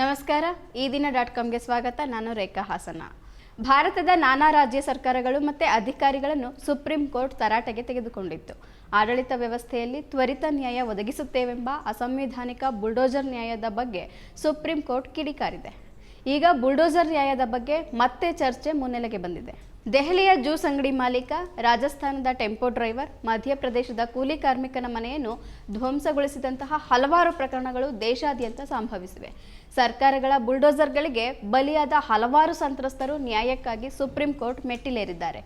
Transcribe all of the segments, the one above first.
ನಮಸ್ಕಾರ, ಈ ದಿನ ಡಾಟ್ ಕಾಮ್ಗೆ ಸ್ವಾಗತ. ನಾನು ರೇಖಾ ಹಾಸನ. ಭಾರತದ ನಾನಾ ರಾಜ್ಯ ಸರ್ಕಾರಗಳು ಮತ್ತು ಅಧಿಕಾರಿಗಳನ್ನು ಸುಪ್ರೀಂ ಕೋರ್ಟ್ ತರಾಟೆಗೆ ತೆಗೆದುಕೊಂಡಿತ್ತು. ಆಡಳಿತ ವ್ಯವಸ್ಥೆಯಲ್ಲಿ ತ್ವರಿತ ನ್ಯಾಯ ಒದಗಿಸುತ್ತೇವೆಂಬ ಅಸಂವಿಧಾನಿಕ ಬುಲ್ಡೋಜರ್ ನ್ಯಾಯದ ಬಗ್ಗೆ ಸುಪ್ರೀಂ ಕೋರ್ಟ್ ಕಿಡಿಕಾರಿದೆ. ಈಗ ಬುಲ್ಡೋಸರ್ ನ್ಯಾಯದ ಬಗ್ಗೆ ಮತ್ತೆ ಚರ್ಚೆ ಮುನ್ನೆಲೆಗೆ ಬಂದಿದೆ. ದೆಹಲಿಯ ಜ್ಯೂಸ್ ಅಂಗಡಿ ಮಾಲೀಕ, ರಾಜಸ್ಥಾನದ ಟೆಂಪೋ ಡ್ರೈವರ್, ಮಧ್ಯಪ್ರದೇಶದ ಕೂಲಿ ಕಾರ್ಮಿಕನ ಮನೆಯನ್ನು ಧ್ವಂಸಗೊಳಿಸಿದಂತಹ ಹಲವಾರು ಪ್ರಕರಣಗಳು ದೇಶಾದ್ಯಂತ ಸಂಭವಿಸಿವೆ. ಸರ್ಕಾರಗಳ ಬುಲ್ಡೋಸರ್ಗಳಿಗೆ ಬಲಿಯಾದ ಹಲವಾರು ಸಂತ್ರಸ್ತರು ನ್ಯಾಯಕ್ಕಾಗಿ ಸುಪ್ರೀಂ ಕೋರ್ಟ್ ಮೆಟ್ಟಿಲೇರಿದ್ದಾರೆ.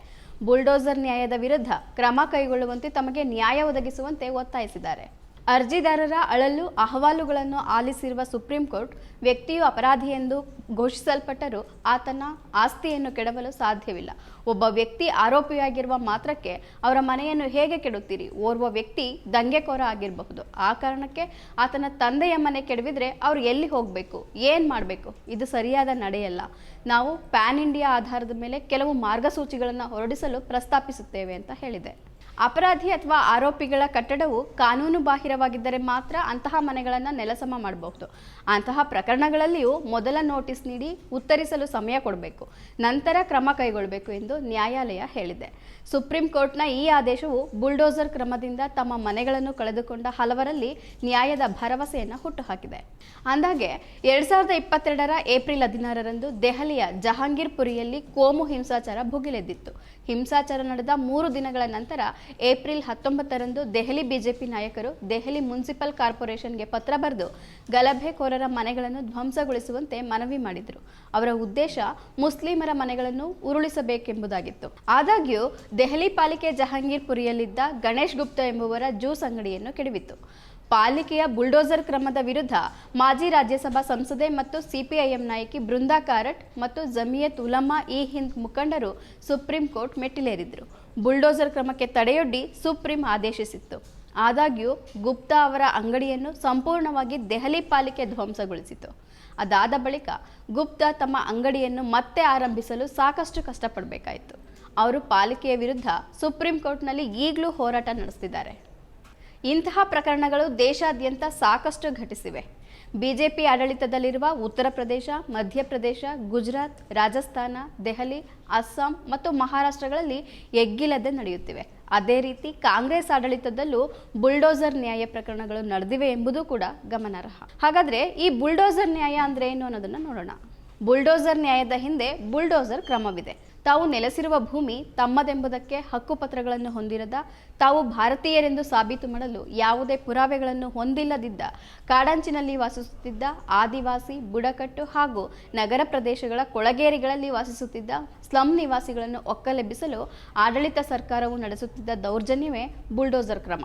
ಬುಲ್ಡೋಸರ್ ನ್ಯಾಯದ ವಿರುದ್ಧ ಕ್ರಮ ಕೈಗೊಳ್ಳುವಂತೆ ತಮಗೆ ನ್ಯಾಯ ಒದಗಿಸುವಂತೆ ಒತ್ತಾಯಿಸಿದ್ದಾರೆ. ಅರ್ಜಿದಾರರ ಅಳಲು ಅಹವಾಲುಗಳನ್ನು ಆಲಿಸಿರುವ ಸುಪ್ರೀಂ ಕೋರ್ಟ್ ವ್ಯಕ್ತಿಯು ಅಪರಾಧಿ ಎಂದು ಘೋಷಿಸಲ್ಪಟ್ಟರೂ ಆತನ ಆಸ್ತಿಯನ್ನು ಕೆಡವಲು ಸಾಧ್ಯವಿಲ್ಲ. ಒಬ್ಬ ವ್ಯಕ್ತಿ ಆರೋಪಿಯಾಗಿರುವ ಮಾತ್ರಕ್ಕೆ ಅವರ ಮನೆಯನ್ನು ಹೇಗೆ ಕೆಡುತ್ತೀರಿ? ಓರ್ವ ವ್ಯಕ್ತಿ ದಂಗೆಕೋರ ಆಗಿರಬಹುದು. ಆ ಕಾರಣಕ್ಕೆ ಆತನ ತಂದೆಯ ಮನೆ ಕೆಡವಿದ್ರೆ ಅವ್ರು ಎಲ್ಲಿ ಹೋಗಬೇಕು? ಏನು ಮಾಡಬೇಕು? ಇದು ಸರಿಯಾದ ನಡೆಯಲ್ಲ. ನಾವು ಪ್ಯಾನ್ ಇಂಡಿಯಾ ಆಧಾರದ ಮೇಲೆ ಕೆಲವು ಮಾರ್ಗಸೂಚಿಗಳನ್ನು ಹೊರಡಿಸಲು ಪ್ರಸ್ತಾಪಿಸುತ್ತೇವೆ ಅಂತ ಹೇಳಿದೆ. ಅಪರಾಧಿ ಅಥವಾ ಆರೋಪಿಗಳ ಕಟ್ಟಡವು ಕಾನೂನು ಬಾಹಿರವಾಗಿದ್ದರೆ ಮಾತ್ರ ಅಂತಹ ಮನೆಗಳನ್ನು ನೆಲಸಮ ಮಾಡಬಹುದು. ಅಂತಹ ಪ್ರಕರಣಗಳಲ್ಲಿಯೂ ಮೊದಲ ನೋಟಿಸ್ ನೀಡಿ ಉತ್ತರಿಸಲು ಸಮಯ ಕೊಡಬೇಕು. ನಂತರ ಕ್ರಮ ಕೈಗೊಳ್ಳಬೇಕು ಎಂದು ನ್ಯಾಯಾಲಯ ಹೇಳಿದೆ. ಸುಪ್ರೀಂ ಕೋರ್ಟ್ನ ಈ ಆದೇಶವು ಬುಲ್ಡೋಸರ್ ಕ್ರಮದಿಂದ ತಮ್ಮ ಮನೆಗಳನ್ನು ಕಳೆದುಕೊಂಡ ಹಲವರಲ್ಲಿ ನ್ಯಾಯದ ಭರವಸೆಯನ್ನು ಹುಟ್ಟುಹಾಕಿದೆ. ಅಂದಾಗೆ ಎರಡ್ ಸಾವಿರದ ಇಪ್ಪತ್ತೆರಡರ ಏಪ್ರಿಲ್ ಹದಿನಾರರಂದು ದೆಹಲಿಯ ಜಹಾಂಗೀರ್ಪುರಿಯಲ್ಲಿ ಕೋಮು ಹಿಂಸಾಚಾರ ಭುಗಿಲೆದ್ದಿತ್ತು. ಹಿಂಸಾಚಾರ ನಡೆದ ಮೂರು ದಿನಗಳ ನಂತರ ಏಪ್ರಿಲ್ ಹತ್ತೊಂಬತ್ತರಂದು ದೆಹಲಿ ಬಿಜೆಪಿ ನಾಯಕರು ದೆಹಲಿ ಮುನ್ಸಿಪಲ್ ಕಾರ್ಪೊರೇಷನ್ಗೆ ಪತ್ರ ಬರೆದು ಗಲಭೆಕೋರರ ಮನೆಗಳನ್ನು ಧ್ವಂಸಗೊಳಿಸುವಂತೆ ಮನವಿ ಮಾಡಿದರು. ಅವರ ಉದ್ದೇಶ ಮುಸ್ಲಿಮರ ಮನೆಗಳನ್ನು ಉರುಳಿಸಬೇಕೆಂಬುದಾಗಿತ್ತು. ಆದಾಗ್ಯೂ, ದೆಹಲಿ ಪಾಲಿಕೆ ಜಹಾಂಗೀರ್ಪುರಿಯಲ್ಲಿದ್ದ ಗಣೇಶ್ ಗುಪ್ತಾ ಎಂಬುವರ ಜ್ಯೂಸ್ ಅಂಗಡಿಯನ್ನು ಕೆಡವಿತ್ತು. ಪಾಲಿಕೆಯ ಬುಲ್ಡೋಸರ್ ಕ್ರಮದ ವಿರುದ್ಧ ಮಾಜಿ ರಾಜ್ಯಸಭಾ ಸಂಸದೆ ಮತ್ತು ಸಿಪಿಐಎಂ ನಾಯಕಿ ಬೃಂದಾ ಕಾರಟ್ ಮತ್ತು ಜಮಿಯತ್ ಉಲಮಾ ಇ ಹಿಂದ್ ಮುಖಂಡರು ಸುಪ್ರೀಂ ಕೋರ್ಟ್ ಮೆಟ್ಟಿಲೇರಿದ್ರು. ಬುಲ್ಡೋಸರ್ ಕ್ರಮಕ್ಕೆ ತಡೆಯೊಡ್ಡಿ ಸುಪ್ರೀಂ ಆದೇಶಿಸಿತ್ತು. ಆದಾಗ್ಯೂ, ಗುಪ್ತಾ ಅವರ ಅಂಗಡಿಯನ್ನು ಸಂಪೂರ್ಣವಾಗಿ ದೆಹಲಿ ಪಾಲಿಕೆ ಧ್ವಂಸಗೊಳಿಸಿತು. ಅದಾದ ಬಳಿಕ, ಗುಪ್ತಾ ತಮ್ಮ ಅಂಗಡಿಯನ್ನು ಮತ್ತೆ ಆರಂಭಿಸಲು ಸಾಕಷ್ಟು ಕಷ್ಟಪಡಬೇಕಾಯಿತು. ಅವರು ಪಾಲಿಕೆಯ ವಿರುದ್ಧ ಸುಪ್ರೀಂ ಕೋರ್ಟ್ನಲ್ಲಿ ಈಗಲೂ ಹೋರಾಟ ನಡೆಸ್ತಿದ್ದಾರೆ. ಇಂತಹ ಪ್ರಕರಣಗಳು ದೇಶಾದ್ಯಂತ ಸಾಕಷ್ಟು ಘಟಿಸಿವೆ. ಬಿಜೆಪಿ ಆಡಳಿತದಲ್ಲಿರುವ ಉತ್ತರ ಪ್ರದೇಶ ಮಧ್ಯಪ್ರದೇಶ ಗುಜರಾತ್, ರಾಜಸ್ಥಾನ, ದೆಹಲಿ, ಅಸ್ಸಾಂ ಮತ್ತು ಮಹಾರಾಷ್ಟ್ರಗಳಲ್ಲಿ ಎಗ್ಗಿಲ್ಲದೆ ನಡೆಯುತ್ತಿವೆ. ಅದೇ ರೀತಿ ಕಾಂಗ್ರೆಸ್ ಆಡಳಿತದಲ್ಲೂ ಬುಲ್ಡೋಸರ್ ನ್ಯಾಯ ಪ್ರಕರಣಗಳು ನಡೆದಿವೆ ಎಂಬುದು ಕೂಡ ಗಮನಾರ್ಹ. ಹಾಗಾದ್ರೆ ಈ ಬುಲ್ಡೋಸರ್ ನ್ಯಾಯ ಅಂದ್ರೆ ಏನು ಅನ್ನೋದನ್ನ ನೋಡೋಣ. ಬುಲ್ಡೋಸರ್ ನ್ಯಾಯದ ಹಿಂದೆ ಬುಲ್ಡೋಸರ್ ಕ್ರಮವಿದೆ. ತಾವು ನೆಲೆಸಿರುವ ಭೂಮಿ ತಮ್ಮದೆಂಬುದಕ್ಕೆ ಹಕ್ಕುಪತ್ರಗಳನ್ನು ಹೊಂದಿರದ, ತಾವು ಭಾರತೀಯರೆಂದು ಸಾಬೀತು ಮಾಡಲು ಯಾವುದೇ ಪುರಾವೆಗಳನ್ನು ಹೊಂದಿಲ್ಲದಿದ್ದ, ಕಾಡಂಚಿನಲ್ಲಿ ವಾಸಿಸುತ್ತಿದ್ದ ಆದಿವಾಸಿ, ಬುಡಕಟ್ಟು ಹಾಗೂ ನಗರ ಪ್ರದೇಶಗಳ ಕೊಳಗೇರಿಗಳಲ್ಲಿ ವಾಸಿಸುತ್ತಿದ್ದ ಸ್ಲಂ ನಿವಾಸಿಗಳನ್ನು ಒಕ್ಕಲೆಬ್ಬಿಸಲು ಆಡಳಿತ ಸರ್ಕಾರವು ನಡೆಸುತ್ತಿದ್ದ ದೌರ್ಜನ್ಯವೇ ಬುಲ್ಡೋಸರ್ ಕ್ರಮ.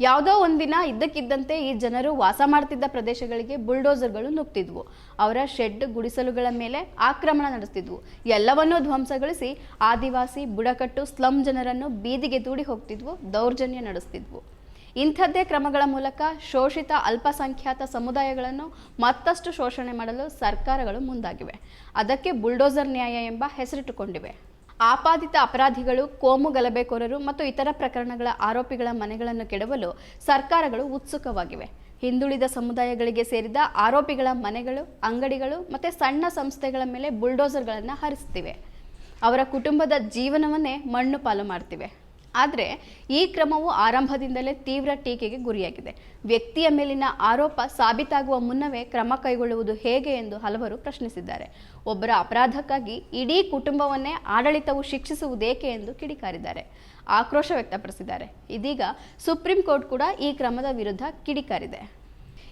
ಯಾವುದೋ ಒಂದಿನ ಇದ್ದಕ್ಕಿದ್ದಂತೆ ಈ ಜನರು ವಾಸ ಮಾಡ್ತಿದ್ದ ಪ್ರದೇಶಗಳಿಗೆ ಬುಲ್ಡೋಸರ್ಗಳು ನುಗ್ತಿದ್ವು. ಅವರ ಶೆಡ್ ಗುಡಿಸಲುಗಳ ಮೇಲೆ ಆಕ್ರಮಣ ನಡೆಸ್ತಿದ್ವು. ಎಲ್ಲವನ್ನೂ ಧ್ವಂಸಗೊಳಿಸಿ ಆದಿವಾಸಿ ಬುಡಕಟ್ಟು ಸ್ಲಂ ಜನರನ್ನು ಬೀದಿಗೆ ದೂಡಿ ಹೋಗ್ತಿದ್ವು, ದೌರ್ಜನ್ಯ ನಡೆಸ್ತಿದ್ವು. ಇಂಥದ್ದೇ ಕ್ರಮಗಳ ಮೂಲಕ ಶೋಷಿತ ಅಲ್ಪಸಂಖ್ಯಾತ ಸಮುದಾಯಗಳನ್ನು ಮತ್ತಷ್ಟು ಶೋಷಣೆ ಮಾಡಲು ಸರ್ಕಾರಗಳು ಮುಂದಾಗಿವೆ. ಅದಕ್ಕೆ ಬುಲ್ಡೋಸರ್ ನ್ಯಾಯ ಎಂಬ ಹೆಸರಿಟ್ಟುಕೊಂಡಿವೆ. ಆಪಾದಿತ ಅಪರಾಧಿಗಳು, ಕೋಮು ಗಲಭೆಕೋರರು ಮತ್ತು ಇತರ ಪ್ರಕರಣಗಳ ಆರೋಪಿಗಳ ಮನೆಗಳನ್ನು ಕೆಡವಲು ಸರ್ಕಾರಗಳು ಉತ್ಸುಕವಾಗಿವೆ. ಹಿಂದುಳಿದ ಸಮುದಾಯಗಳಿಗೆ ಸೇರಿದ ಆರೋಪಿಗಳ ಮನೆಗಳು, ಅಂಗಡಿಗಳು ಮತ್ತು ಸಣ್ಣ ಸಂಸ್ಥೆಗಳ ಮೇಲೆ ಬುಲ್ಡೋಸರ್ಗಳನ್ನು ಹರಿಸ್ತಿವೆ. ಅವರ ಕುಟುಂಬದ ಜೀವನವನ್ನೇ ಮಣ್ಣು ಪಾಲು ಮಾಡ್ತಿವೆ. ಆದರೆ ಈ ಕ್ರಮವು ಆರಂಭದಿಂದಲೇ ತೀವ್ರ ಟೀಕೆಗೆ ಗುರಿಯಾಗಿದೆ. ವ್ಯಕ್ತಿಯ ಮೇಲಿನ ಆರೋಪ ಸಾಬೀತಾಗುವ ಮುನ್ನವೇ ಕ್ರಮ ಕೈಗೊಳ್ಳುವುದು ಹೇಗೆ ಎಂದು ಹಲವರು ಪ್ರಶ್ನಿಸಿದ್ದಾರೆ. ಒಬ್ಬರ ಅಪರಾಧಕ್ಕಾಗಿ ಇಡೀ ಕುಟುಂಬವನ್ನೇ ಆಡಳಿತವು ಶಿಕ್ಷಿಸುವುದೇಕೆ ಎಂದು ಕಿಡಿಕಾರಿದ್ದಾರೆ. ಆಕ್ರೋಶ ವ್ಯಕ್ತಪಡಿಸಿದ್ದಾರೆ. ಇದೀಗ ಸುಪ್ರೀಂ ಕೋರ್ಟ್ ಕೂಡ ಈ ಕ್ರಮದ ವಿರುದ್ಧ ಕಿಡಿಕಾರಿದೆ.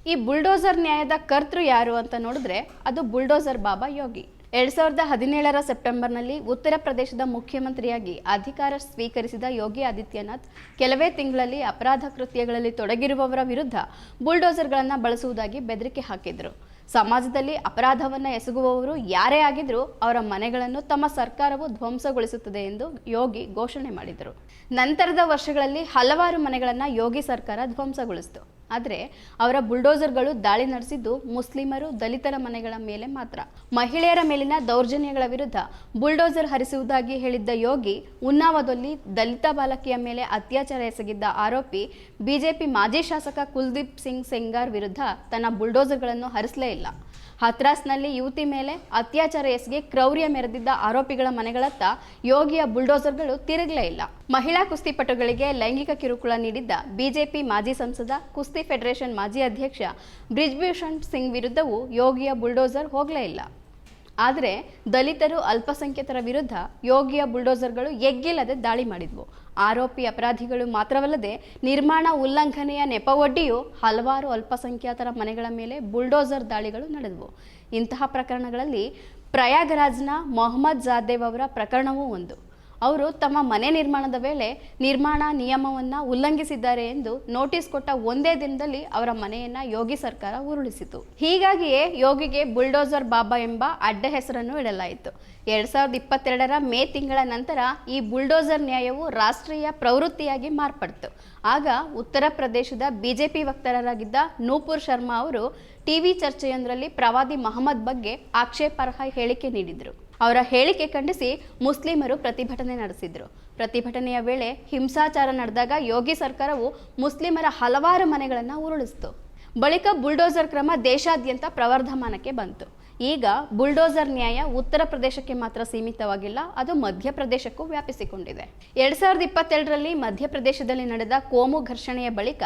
ಈ ಬುಲ್ಡೋಸರ್ ನ್ಯಾಯದ ಕರ್ತೃ ಯಾರು ಅಂತ ನೋಡಿದ್ರೆ ಅದು ಬುಲ್ಡೋಸರ್ ಬಾಬಾ ಯೋಗಿ. ಎರಡ್ ಸಾವಿರದ ಹದಿನೇಳರ ಸೆಪ್ಟೆಂಬರ್ನಲ್ಲಿ ಉತ್ತರ ಪ್ರದೇಶದ ಮುಖ್ಯಮಂತ್ರಿಯಾಗಿ ಅಧಿಕಾರ ಸ್ವೀಕರಿಸಿದ ಯೋಗಿ ಆದಿತ್ಯನಾಥ್, ಕೆಲವೇ ತಿಂಗಳಲ್ಲಿ ಅಪರಾಧ ಕೃತ್ಯಗಳಲ್ಲಿ ತೊಡಗಿರುವವರ ವಿರುದ್ಧ ಬುಲ್ಡೋಸರ್ಗಳನ್ನು ಬಳಸುವುದಾಗಿ ಬೆದರಿಕೆ ಹಾಕಿದ್ರು. ಸಮಾಜದಲ್ಲಿ ಅಪರಾಧವನ್ನು ಎಸಗುವವರು ಯಾರೇ ಆಗಿದ್ರೂ ಅವರ ಮನೆಗಳನ್ನು ತಮ್ಮ ಸರ್ಕಾರವು ಧ್ವಂಸಗೊಳಿಸುತ್ತದೆ ಎಂದು ಯೋಗಿ ಘೋಷಣೆ ಮಾಡಿದರು. ನಂತರದ ವರ್ಷಗಳಲ್ಲಿ ಹಲವಾರು ಮನೆಗಳನ್ನು ಯೋಗಿ ಸರ್ಕಾರ ಧ್ವಂಸಗೊಳಿಸಿತು. ಆದರೆ ಅವರ ಬುಲ್ಡೋಸರ್ಗಳು ದಾಳಿ ನಡೆಸಿದ್ದು ಮುಸ್ಲಿಮರು ದಲಿತರ ಮನೆಗಳ ಮೇಲೆ ಮಾತ್ರ. ಮಹಿಳೆಯರ ಮೇಲಿನ ದೌರ್ಜನ್ಯಗಳ ವಿರುದ್ಧ ಬುಲ್ಡೋಸರ್ ಹರಿಸುವುದಾಗಿ ಹೇಳಿದ್ದ ಯೋಗಿ, ಉನ್ನಾವದಲ್ಲಿ ದಲಿತ ಬಾಲಕಿಯ ಮೇಲೆ ಅತ್ಯಾಚಾರ ಎಸಗಿದ್ದ ಆರೋಪಿ ಬಿಜೆಪಿ ಮಾಜಿ ಶಾಸಕ ಕುಲ್ದೀಪ್ ಸಿಂಗ್ ಸೆಂಗಾರ್ ವಿರುದ್ಧ ತನ್ನ ಬುಲ್ಡೋಸರ್ಗಳನ್ನು ಹರಿಸಲೇ ಇಲ್ಲ. ಹತ್ರಾಸ್ನಲ್ಲಿ ಯುವತಿ ಮೇಲೆ ಅತ್ಯಾಚಾರ ಎಸಗಿ ಕ್ರೌರ್ಯ ಮೆರೆದಿದ್ದ ಆರೋಪಿಗಳ ಮನೆಗಳತ್ತ ಯೋಗಿಯ ಬುಲ್ಡೋಸರ್ಗಳು ತಿರುಗಲೇ ಇಲ್ಲ. ಮಹಿಳಾ ಕುಸ್ತಿಪಟುಗಳಿಗೆ ಲೈಂಗಿಕ ಕಿರುಕುಳ ನೀಡಿದ್ದ ಬಿಜೆಪಿ ಮಾಜಿ ಸಂಸದ ಕುಸ್ತಿ ಫೆಡರೇಷನ್ ಮಾಜಿ ಅಧ್ಯಕ್ಷ ಬ್ರಿಜ್ಭೂಷಣ್ ಸಿಂಗ್ ವಿರುದ್ಧವೂ ಯೋಗಿಯ ಬುಲ್ಡೋಸರ್ ಹೋಗಲೇ ಇಲ್ಲ. ಆದರೆ ದಲಿತರು ಅಲ್ಪಸಂಖ್ಯಾತರ ವಿರುದ್ಧ ಯೋಗಿಯ ಬುಲ್ಡೋಸರ್ಗಳು ಎಗ್ಗಿಲ್ಲದೆ ದಾಳಿ ಮಾಡಿದ್ವು. ಆರೋಪಿ ಅಪರಾಧಿಗಳು ಮಾತ್ರವಲ್ಲದೆ ನಿರ್ಮಾಣ ಉಲ್ಲಂಘನೆಯ ನೆಪವೊಡ್ಡಿಯು ಹಲವಾರು ಅಲ್ಪಸಂಖ್ಯಾತರ ಮನೆಗಳ ಮೇಲೆ ಬುಲ್ಡೋಸರ್ ದಾಳಿಗಳು ನಡೆದವು. ಇಂತಹ ಪ್ರಕರಣಗಳಲ್ಲಿ ಪ್ರಯಾಗರಾಜ್ನ ಮೊಹಮ್ಮದ್ ಜಾದೇವ್ ಅವರ ಪ್ರಕರಣವೂ ಒಂದು. ಅವರು ತಮ್ಮ ಮನೆ ನಿರ್ಮಾಣದ ವೇಳೆ ನಿರ್ಮಾಣ ನಿಯಮವನ್ನು ಉಲ್ಲಂಘಿಸಿದ್ದಾರೆ ಎಂದು ನೋಟಿಸ್ ಕೊಟ್ಟ ಒಂದೇ ದಿನದಲ್ಲಿ ಅವರ ಮನೆಯನ್ನ ಯೋಗಿ ಸರ್ಕಾರ ಉರುಳಿಸಿತು. ಹೀಗಾಗಿಯೇ ಯೋಗಿಗೆ ಬುಲ್ಡೋಸರ್ ಬಾಬಾ ಎಂಬ ಅಡ್ಡ ಹೆಸರನ್ನು ಇಡಲಾಯಿತು. ಎರಡ್ ಸಾವಿರದ ಇಪ್ಪತ್ತೆರಡರ ಮೇ ತಿಂಗಳ ನಂತರ ಈ ಬುಲ್ಡೋಸರ್ ನ್ಯಾಯವು ರಾಷ್ಟ್ರೀಯ ಪ್ರವೃತ್ತಿಯಾಗಿ ಮಾರ್ಪಡ್ತು. ಆಗ ಉತ್ತರ ಪ್ರದೇಶದ ಬಿಜೆಪಿ ವಕ್ತಾರರಾಗಿದ್ದ ನೂಪುರ್ ಶರ್ಮಾ ಅವರು ಟಿವಿ ಚರ್ಚೆಯೊಂದರಲ್ಲಿ ಪ್ರವಾದಿ ಮಹಮ್ಮದ್ ಬಗ್ಗೆ ಆಕ್ಷೇಪಾರ್ಹ ಹೇಳಿಕೆ ನೀಡಿದರು. ಅವರ ಹೇಳಿಕೆ ಖಂಡಿಸಿ ಮುಸ್ಲಿಮರು ಪ್ರತಿಭಟನೆ ನಡೆಸಿದ್ರು. ಪ್ರತಿಭಟನೆಯ ವೇಳೆ ಹಿಂಸಾಚಾರ ನಡೆದಾಗ ಯೋಗಿ ಸರ್ಕಾರವು ಮುಸ್ಲಿಮರ ಹಲವಾರು ಮನೆಗಳನ್ನು ಉರುಳಿಸಿತು. ಬಳಿಕ ಬುಲ್ಡೋಸರ್ ಕ್ರಮ ದೇಶಾದ್ಯಂತ ಪ್ರವರ್ಧಮಾನಕ್ಕೆ ಬಂತು. ಈಗ ಬುಲ್ಡೋಸರ್ ನ್ಯಾಯ ಉತ್ತರ ಪ್ರದೇಶಕ್ಕೆ ಮಾತ್ರ ಸೀಮಿತವಾಗಿಲ್ಲ, ಅದು ಮಧ್ಯಪ್ರದೇಶಕ್ಕೂ ವ್ಯಾಪಿಸಿಕೊಂಡಿದೆ. ಎರಡ್ ಸಾವಿರದ ಇಪ್ಪತ್ತೆರಡರಲ್ಲಿ ಮಧ್ಯಪ್ರದೇಶದಲ್ಲಿ ನಡೆದ ಕೋಮು ಘರ್ಷಣೆಯ ಬಳಿಕ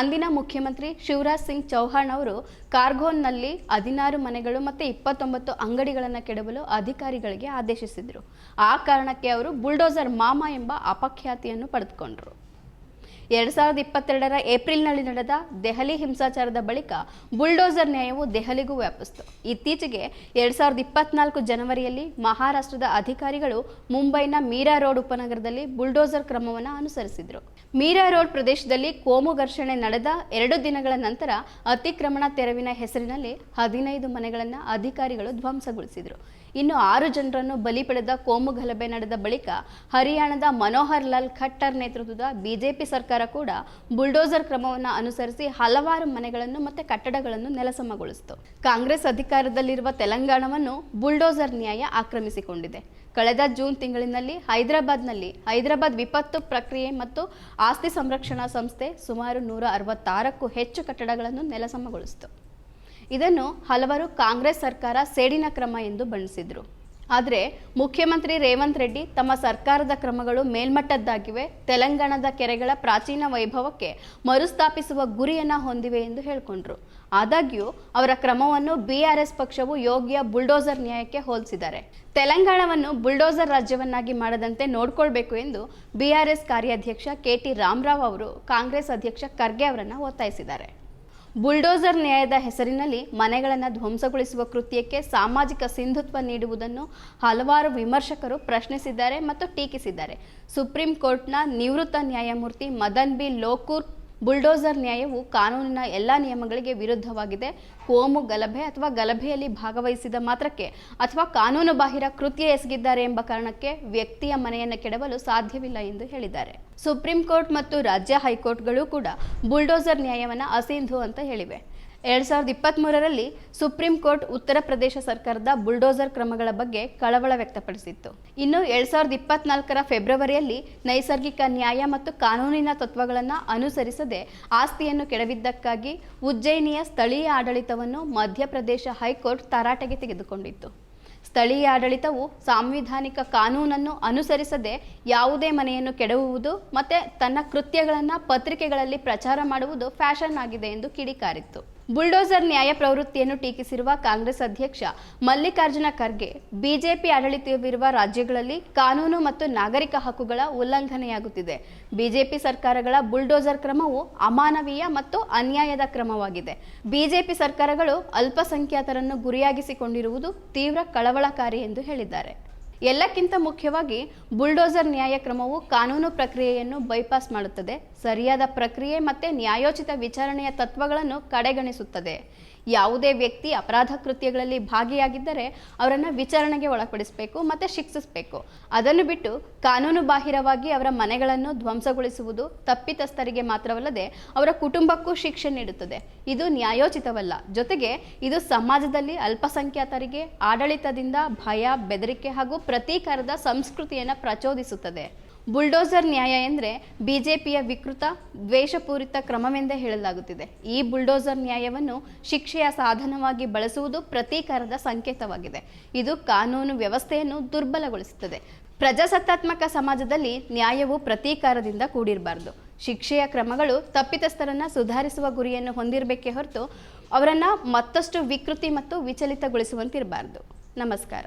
ಅಂದಿನ ಮುಖ್ಯಮಂತ್ರಿ ಶಿವರಾಜ್ ಸಿಂಗ್ ಚೌಹಾಣ್ ಅವರು ಕಾರ್ಗೋನ್ನಲ್ಲಿ ಹದಿನಾರು ಮನೆಗಳು ಮತ್ತು ಇಪ್ಪತ್ತೊಂಬತ್ತು ಅಂಗಡಿಗಳನ್ನು ಕೆಡವಲು ಅಧಿಕಾರಿಗಳಿಗೆ ಆದೇಶಿಸಿದರು. ಆ ಕಾರಣಕ್ಕೆ ಅವರು ಬುಲ್ಡೋಸರ್ ಮಾಮ ಎಂಬ ಅಪಖ್ಯಾತಿಯನ್ನು ಪಡೆದುಕೊಂಡರು. ಎರಡ್ ಸಾವಿರದ ಇಪ್ಪತ್ತೆರಡರ ಏಪ್ರಿಲ್ನಲ್ಲಿ ನಡೆದ ದೆಹಲಿ ಹಿಂಸಾಚಾರದ ಬಳಿಕ ಬುಲ್ಡೋಸರ್ ನ್ಯಾಯವು ದೆಹಲಿಗೂ ವ್ಯಾಪಿಸಿತು. ಇತ್ತೀಚೆಗೆ ಎರಡ್ ಸಾವಿರದ ಇಪ್ಪತ್ನಾಲ್ಕು ಜನವರಿಯಲ್ಲಿ ಮಹಾರಾಷ್ಟ್ರದ ಅಧಿಕಾರಿಗಳು ಮುಂಬೈನ ಮೀರಾ ರೋಡ್ ಉಪನಗರದಲ್ಲಿ ಬುಲ್ಡೋಸರ್ ಕ್ರಮವನ್ನು ಅನುಸರಿಸಿದರು. ಮೀರಾ ರೋಡ್ ಪ್ರದೇಶದಲ್ಲಿ ಕೋಮು ಘರ್ಷಣೆ ನಡೆದ ಎರಡು ದಿನಗಳ ನಂತರ ಅತಿಕ್ರಮಣ ತೆರವಿನ ಹೆಸರಿನಲ್ಲಿ ಹದಿನೈದು ಮನೆಗಳನ್ನು ಅಧಿಕಾರಿಗಳು ಧ್ವಂಸಗೊಳಿಸಿದರು. ಇನ್ನು ಆರು ಜನರನ್ನು ಬಲಿ ಪಡೆದ ಕೋಮು ಗಲಭೆ ನಡೆದ ಬಳಿಕ ಹರಿಯಾಣದ ಮನೋಹರ್ ಲಾಲ್ ಖಟ್ಟರ್ ನೇತೃತ್ವದ ಬಿಜೆಪಿ ಸರ್ಕಾರ ಕೂಡ ಬುಲ್ಡೋಸರ್ ಕ್ರಮವನ್ನು ಅನುಸರಿಸಿ ಹಲವಾರು ಮನೆಗಳನ್ನು ಮತ್ತು ಕಟ್ಟಡಗಳನ್ನು ನೆಲಸಮಗೊಳಿಸಿತು. ಕಾಂಗ್ರೆಸ್ ಅಧಿಕಾರದಲ್ಲಿರುವ ತೆಲಂಗಾಣವನ್ನು ಬುಲ್ಡೋಸರ್ ನ್ಯಾಯ ಆಕ್ರಮಿಸಿಕೊಂಡಿದೆ. ಕಳೆದ ಜೂನ್ ತಿಂಗಳಿನಲ್ಲಿ ಹೈದರಾಬಾದ್ನಲ್ಲಿ ಹೈದರಾಬಾದ್ ವಿಪತ್ತು ಪ್ರಕ್ರಿಯೆ ಮತ್ತು ಆಸ್ತಿ ಸಂರಕ್ಷಣಾ ಸಂಸ್ಥೆ ಸುಮಾರು ನೂರ ಅರವತ್ತಾರಕ್ಕೂ ಹೆಚ್ಚು ಕಟ್ಟಡಗಳನ್ನು ನೆಲಸಮಗೊಳಿಸಿತು. ಇದನ್ನು ಹಲವರು ಕಾಂಗ್ರೆಸ್ ಸರ್ಕಾರ ಸೇಡಿನ ಕ್ರಮ ಎಂದು ಬಣ್ಣಿಸಿದರು. ಆದರೆ ಮುಖ್ಯಮಂತ್ರಿ ರೇವಂತ್ ರೆಡ್ಡಿ ತಮ್ಮ ಸರ್ಕಾರದ ಕ್ರಮಗಳು ಮೇಲ್ಮಟ್ಟದ್ದಾಗಿವೆ, ತೆಲಂಗಾಣದ ಕೆರೆಗಳ ಪ್ರಾಚೀನ ವೈಭವಕ್ಕೆ ಮರುಸ್ಥಾಪಿಸುವ ಗುರಿಯನ್ನು ಹೊಂದಿವೆ ಎಂದು ಹೇಳಿಕೊಂಡ್ರು. ಆದಾಗ್ಯೂ, ಅವರ ಕ್ರಮವನ್ನು ಬಿಆರ್ಎಸ್ ಪಕ್ಷವು ಯೋಗ್ಯ ಬುಲ್ಡೋಸರ್ ನ್ಯಾಯಕ್ಕೆ ಹೋಲಿಸಿದ್ದಾರೆ. ತೆಲಂಗಾಣವನ್ನು ಬುಲ್ಡೋಸರ್ ರಾಜ್ಯವನ್ನಾಗಿ ಮಾಡದಂತೆ ನೋಡ್ಕೊಳ್ಬೇಕು ಎಂದು ಬಿಆರ್ಎಸ್ ಕಾರ್ಯಾಧ್ಯಕ್ಷ ಕೆಟಿ ರಾಮರಾವ್ ಅವರು ಕಾಂಗ್ರೆಸ್ ಅಧ್ಯಕ್ಷ ಖರ್ಗೆ ಅವರನ್ನು ಒತ್ತಾಯಿಸಿದ್ದಾರೆ. ಬುಲ್ಡೋಸರ್ ನ್ಯಾಯದ ಹೆಸರಿನಲ್ಲಿ ಮನೆಗಳನ್ನು ಧ್ವಂಸಗೊಳಿಸುವ ಕೃತ್ಯಕ್ಕೆ ಸಾಮಾಜಿಕ ಸಿಂಧುತ್ವ ನೀಡುವುದನ್ನು ಹಲವಾರು ವಿಮರ್ಶಕರು ಪ್ರಶ್ನಿಸಿದ್ದಾರೆ ಮತ್ತು ಟೀಕಿಸಿದ್ದಾರೆ. ಸುಪ್ರೀಂ ಕೋರ್ಟ್ನ ನಿವೃತ್ತ ನ್ಯಾಯಮೂರ್ತಿ ಮದನ್ ಬಿ ಲೋಕೂರ್ ಬುಲ್ಡೋಸರ್ ನ್ಯಾಯವು ಕಾನೂನಿನ ಎಲ್ಲ ನಿಯಮಗಳಿಗೆ ವಿರುದ್ಧವಾಗಿದೆ. ಕೋಮು ಗಲಭೆ ಅಥವಾ ಗಲಭೆಯಲ್ಲಿ ಭಾಗವಹಿಸಿದ ಮಾತ್ರಕ್ಕೆ ಅಥವಾ ಕಾನೂನು ಬಾಹಿರ ಕೃತ್ಯ ಎಸಗಿದ್ದಾರೆ ಎಂಬ ಕಾರಣಕ್ಕೆ ವ್ಯಕ್ತಿಯ ಮನೆಯನ್ನು ಕೆಡವಲು ಸಾಧ್ಯವಿಲ್ಲ ಎಂದು ಹೇಳಿದ್ದಾರೆ. ಸುಪ್ರೀಂ ಕೋರ್ಟ್ ಮತ್ತು ರಾಜ್ಯ ಹೈಕೋರ್ಟ್ಗಳು ಕೂಡ ಬುಲ್ಡೋಸರ್ ನ್ಯಾಯವನ್ನು ಅಸಿಂಧು ಅಂತ ಹೇಳಿವೆ. ಎರಡ್ ಸಾವಿರದ ಇಪ್ಪತ್ತ್ಮೂರರಲ್ಲಿ ಸುಪ್ರೀಂ ಕೋರ್ಟ್ ಉತ್ತರ ಪ್ರದೇಶ ಸರ್ಕಾರದ ಬುಲ್ಡೋಸರ್ ಕ್ರಮಗಳ ಬಗ್ಗೆ ಕಳವಳ ವ್ಯಕ್ತಪಡಿಸಿತ್ತು. ಇನ್ನು ಎರಡು ಸಾವಿರದ ಇಪ್ಪತ್ನಾಲ್ಕರ ಫೆಬ್ರವರಿಯಲ್ಲಿ ನೈಸರ್ಗಿಕ ನ್ಯಾಯ ಮತ್ತು ಕಾನೂನಿನ ತತ್ವಗಳನ್ನು ಅನುಸರಿಸದೆ ಆಸ್ತಿಯನ್ನು ಕೆಡವಿದ್ದಕ್ಕಾಗಿ ಉಜ್ಜಯಿನಿಯ ಸ್ಥಳೀಯ ಆಡಳಿತವನ್ನು ಮಧ್ಯಪ್ರದೇಶ ಹೈಕೋರ್ಟ್ ತರಾಟೆಗೆ ತೆಗೆದುಕೊಂಡಿತ್ತು. ಸ್ಥಳೀಯ ಆಡಳಿತವು ಸಾಂವಿಧಾನಿಕ ಕಾನೂನನ್ನು ಅನುಸರಿಸದೆ ಯಾವುದೇ ಮನೆಯನ್ನು ಕೆಡವುವುದು ಮತ್ತು ತನ್ನ ಕೃತ್ಯಗಳನ್ನು ಪತ್ರಿಕೆಗಳಲ್ಲಿ ಪ್ರಚಾರ ಮಾಡುವುದು ಫ್ಯಾಷನ್ ಆಗಿದೆ ಎಂದು ಕಿಡಿಕಾರಿತ್ತು. ಬುಲ್ಡೋಸರ್ ನ್ಯಾಯ ಪ್ರವೃತ್ತಿಯನ್ನು ಟೀಕಿಸಿರುವ ಕಾಂಗ್ರೆಸ್ ಅಧ್ಯಕ್ಷ ಮಲ್ಲಿಕಾರ್ಜುನ ಖರ್ಗೆ, ಬಿಜೆಪಿ ಆಡಳಿತವಿರುವ ರಾಜ್ಯಗಳಲ್ಲಿ ಕಾನೂನು ಮತ್ತು ನಾಗರಿಕ ಹಕ್ಕುಗಳ ಉಲ್ಲಂಘನೆಯಾಗುತ್ತಿದೆ. ಬಿಜೆಪಿ ಸರ್ಕಾರಗಳ ಬುಲ್ಡೋಸರ್ ಕ್ರಮವು ಅಮಾನವೀಯ ಮತ್ತು ಅನ್ಯಾಯದ ಕ್ರಮವಾಗಿದೆ. ಬಿಜೆಪಿ ಸರ್ಕಾರಗಳು ಅಲ್ಪಸಂಖ್ಯಾತರನ್ನು ಗುರಿಯಾಗಿಸಿಕೊಂಡಿರುವುದು ತೀವ್ರ ಕಳವಳಕಾರಿ ಎಂದು ಹೇಳಿದ್ದಾರೆ. ಎಲ್ಲಕ್ಕಿಂತ ಮುಖ್ಯವಾಗಿ ಬುಲ್ಡೋಸರ್ ನ್ಯಾಯ ಕ್ರಮವು ಕಾನೂನು ಪ್ರಕ್ರಿಯೆಯನ್ನು ಬೈಪಾಸ್ ಮಾಡುತ್ತದೆ. ಸರಿಯಾದ ಪ್ರಕ್ರಿಯೆ ಮತ್ತು ನ್ಯಾಯೋಚಿತ ವಿಚಾರಣೆಯ ತತ್ವಗಳನ್ನು ಕಡೆಗಣಿಸುತ್ತದೆ. ಯಾವುದೇ ವ್ಯಕ್ತಿ ಅಪರಾಧ ಕೃತ್ಯಗಳಲ್ಲಿ ಭಾಗಿಯಾಗಿದ್ದರೆ ಅವರನ್ನು ವಿಚಾರಣೆಗೆ ಒಳಪಡಿಸಬೇಕು ಮತ್ತು ಶಿಕ್ಷಿಸಬೇಕು. ಅದನ್ನು ಬಿಟ್ಟು ಕಾನೂನು ಬಾಹಿರವಾಗಿ ಅವರ ಮನೆಗಳನ್ನು ಧ್ವಂಸಗೊಳಿಸುವುದು ತಪ್ಪಿತಸ್ಥರಿಗೆ ಮಾತ್ರವಲ್ಲದೆ ಅವರ ಕುಟುಂಬಕ್ಕೂ ಶಿಕ್ಷೆ ನೀಡುತ್ತದೆ. ಇದು ನ್ಯಾಯೋಚಿತವಲ್ಲ. ಜೊತೆಗೆ ಇದು ಸಮಾಜದಲ್ಲಿ ಅಲ್ಪಸಂಖ್ಯಾತರಿಗೆ, ಆಡಳಿತದಿಂದ ಭಯ, ಬೆದರಿಕೆ ಹಾಗೂ ಪ್ರತೀಕಾರದ ಸಂಸ್ಕೃತಿಯನ್ನು ಪ್ರಚೋದಿಸುತ್ತದೆ. ಬುಲ್ಡೋಸರ್ ನ್ಯಾಯ ಎಂದರೆ ಬಿಜೆಪಿಯ ವಿಕೃತ ದ್ವೇಷಪೂರಿತ ಕ್ರಮವೆಂದೇ ಹೇಳಲಾಗುತ್ತಿದೆ. ಈ ಬುಲ್ಡೋಸರ್ ನ್ಯಾಯವನ್ನು ಶಿಕ್ಷೆಯ ಸಾಧನವಾಗಿ ಬಳಸುವುದು ಪ್ರತೀಕಾರದ ಸಂಕೇತವಾಗಿದೆ. ಇದು ಕಾನೂನು ವ್ಯವಸ್ಥೆಯನ್ನು ದುರ್ಬಲಗೊಳಿಸುತ್ತದೆ. ಪ್ರಜಾಸತ್ತಾತ್ಮಕ ಸಮಾಜದಲ್ಲಿ ನ್ಯಾಯವು ಪ್ರತೀಕಾರದಿಂದ ಕೂಡಿರಬಾರದು. ಶಿಕ್ಷೆಯ ಕ್ರಮಗಳು ತಪ್ಪಿತಸ್ಥರನ್ನ ಸುಧಾರಿಸುವ ಗುರಿಯನ್ನು ಹೊಂದಿರಬೇಕೇ ಹೊರತು ಅವರನ್ನು ಮತ್ತಷ್ಟು ವಿಕೃತಿ ಮತ್ತು ವಿಚಲಿತಗೊಳಿಸುವಂತಿರಬಾರದು. ನಮಸ್ಕಾರ.